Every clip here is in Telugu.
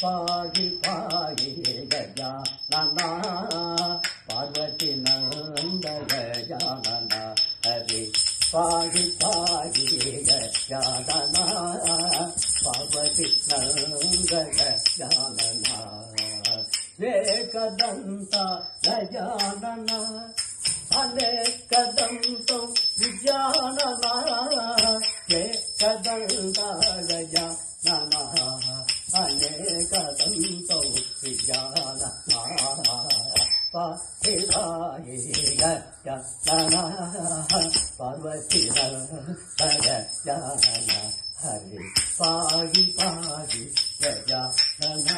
పాగి పాగి గజా నానా పార్వతి నంద గజానన హరి పాగి పాగి గజానన పార్వతి నంద గజానన వేకదంత గజానన అనేకదంతం విజ్ఞానన వేకదంత గజానన అనేకదంతం విజ్ఞానన పాహిరాయి గజానన పార్వతి హరి పాగి పాగి గజానన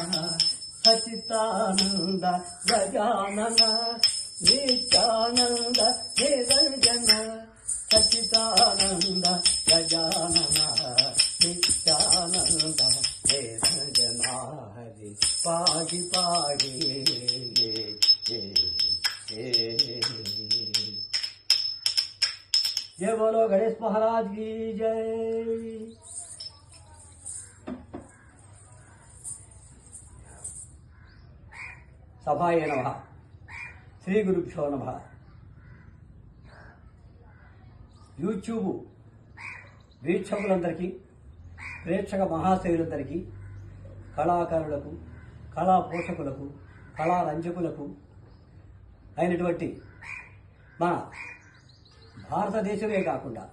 సచితానంద గజానన नित्यानन्द, निरञ्जन सचितानन्द गजानन, नित्यानन्द, निरञ्जन, हरि, पाहि पाहि। जय बोलो गणेश महाराज की जय। सभा नमः। శ్రీ గురుభ్యో నమ. యూట్యూబ్ వీక్షకులందరికీ ప్రేక్షక మహాశైలందరికీ కళాకారులకు కళా పోషకులకు కళా రంజకులకు అయినటువంటి మన భారతదేశమే కాకుండా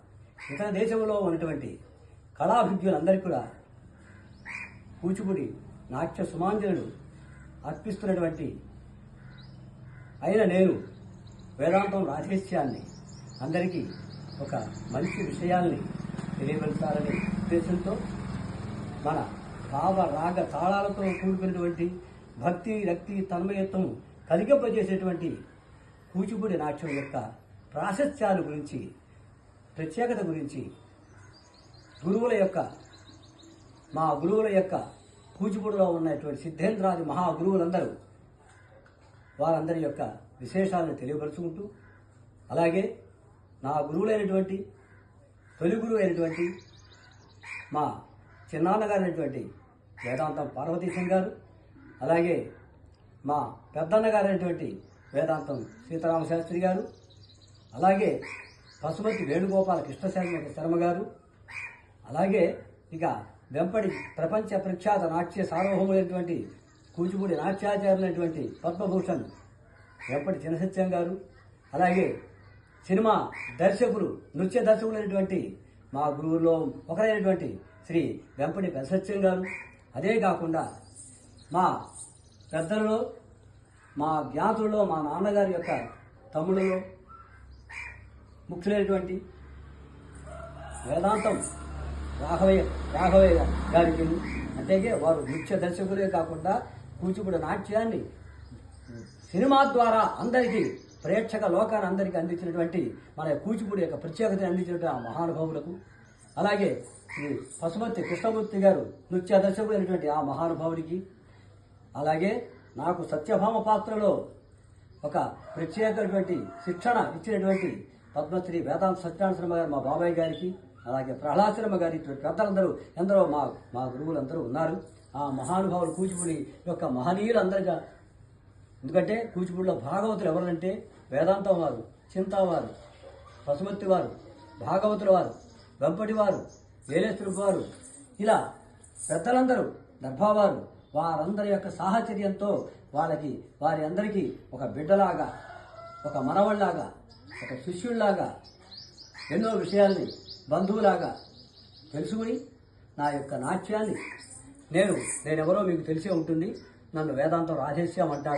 ఇతర దేశంలో ఉన్నటువంటి కళాభిజ్ఞులందరికీ కూడా కూచిపూడి నాట్య సుమాంజనులు అర్పిస్తున్నటువంటి అయిన నేను వేదాంతం రాజేశ్యాన్ని అందరికీ ఒక మంచి విషయాల్ని తెలియపరచాలనే ఉద్దేశంతో మన భావ రాగ తాళాలతో కూడుకున్నటువంటి భక్తి రక్తి తన్మయత్వం కలిగింపజేసేటువంటి కూచిపూడి నాట్యం యొక్క ప్రాశస్త్యాల గురించి ప్రత్యేకత గురించి గురువుల యొక్క మా గురువుల యొక్క కూచిపూడిలో ఉన్నటువంటి సిద్ధేంద్రాది మహా గురువులందరూ వారందరి యొక్క విశేషాలను తెలియపరుచుకుంటూ అలాగే నా గురువులైనటువంటి తొలి గురువు అయినటువంటి మా చిన్నాన్నగారైనటువంటి వేదాంతం పార్వతీశం గారు అలాగే మా పెద్దన్నగారైనటువంటి వేదాంతం సీతారామ శాస్త్రి గారు అలాగే పశుపతి వేణుగోపాల కృష్ణ శర్మ శర్మ గారు అలాగే ఇక వెంపడి ప్రపంచ ప్రఖ్యాత నాట్య సార్వభౌములైనటువంటి కూచిపూడి నాట్యాచార్యులైనటువంటి పద్మభూషణ్ వెంపటి చినసత్యం గారు అలాగే సినిమా దర్శకులు నృత్య దర్శకులైనటువంటి మా గురువుల్లో ఒకరైనటువంటి శ్రీ వెంపటి పెసత్యం గారు. అదే కాకుండా మా పెద్దలలో మా జ్ఞాతులలో మా నాన్నగారి యొక్క తమ్ముళ్ళలో ముఖ్యులైనటువంటి వేదాంతం రాఘవయ్య రాఘవయ్య గారికి అంటే వారు నృత్య దర్శకులే కాకుండా కూచిపూడి నాట్యాన్ని సినిమా ద్వారా అందరికీ ప్రేక్షక లోకాన్ని అందరికీ అందించినటువంటి మన కూచిపూడి యొక్క ప్రత్యేకతను అందించినటువంటి ఆ మహానుభావులకు అలాగే ఈ పశుమతి కృష్ణమూర్తి గారు నృత్య దర్శకులైనటువంటి ఆ మహానుభావుడికి అలాగే నాకు సత్యభామ పాత్రలో ఒక ప్రత్యేకమైనటువంటి శిక్షణ ఇచ్చినటువంటి పద్మశ్రీ వేదాంత సత్యనారాయణ శర్మ గారు మా బాబాయ్ గారికి అలాగే ప్రహ్లాద్ శర్మ గారి ఇటువంటి పెద్దలందరూ ఎందరో మా మా గురువులందరూ ఉన్నారు. ఆ మహానుభావులు కూచిపూడి యొక్క మహనీయులందరిగా. ఎందుకంటే కూచిపూడిలో భాగవతులు ఎవరంటే వేదాంతం వారు చింతావారు పశుమతి వారు భాగవతుల వారు వెంపటి వారు వేలేశ్వరు వారు ఇలా పెద్దలందరూ దర్భావారు వారందరి యొక్క సాహచర్యంతో వాళ్ళకి వారి అందరికీ ఒక బిడ్డలాగా ఒక మనవళ్ళాగా ఒక శిష్యుల్లాగా ఎన్నో విషయాల్ని బంధువులాగా తెలుసుకుని నా యొక్క నాట్యాన్ని నేను నేనెవరో మీకు తెలిసే ఉంటుంది. నన్ను వేదాంతం రాధేశ్యం అంటారు.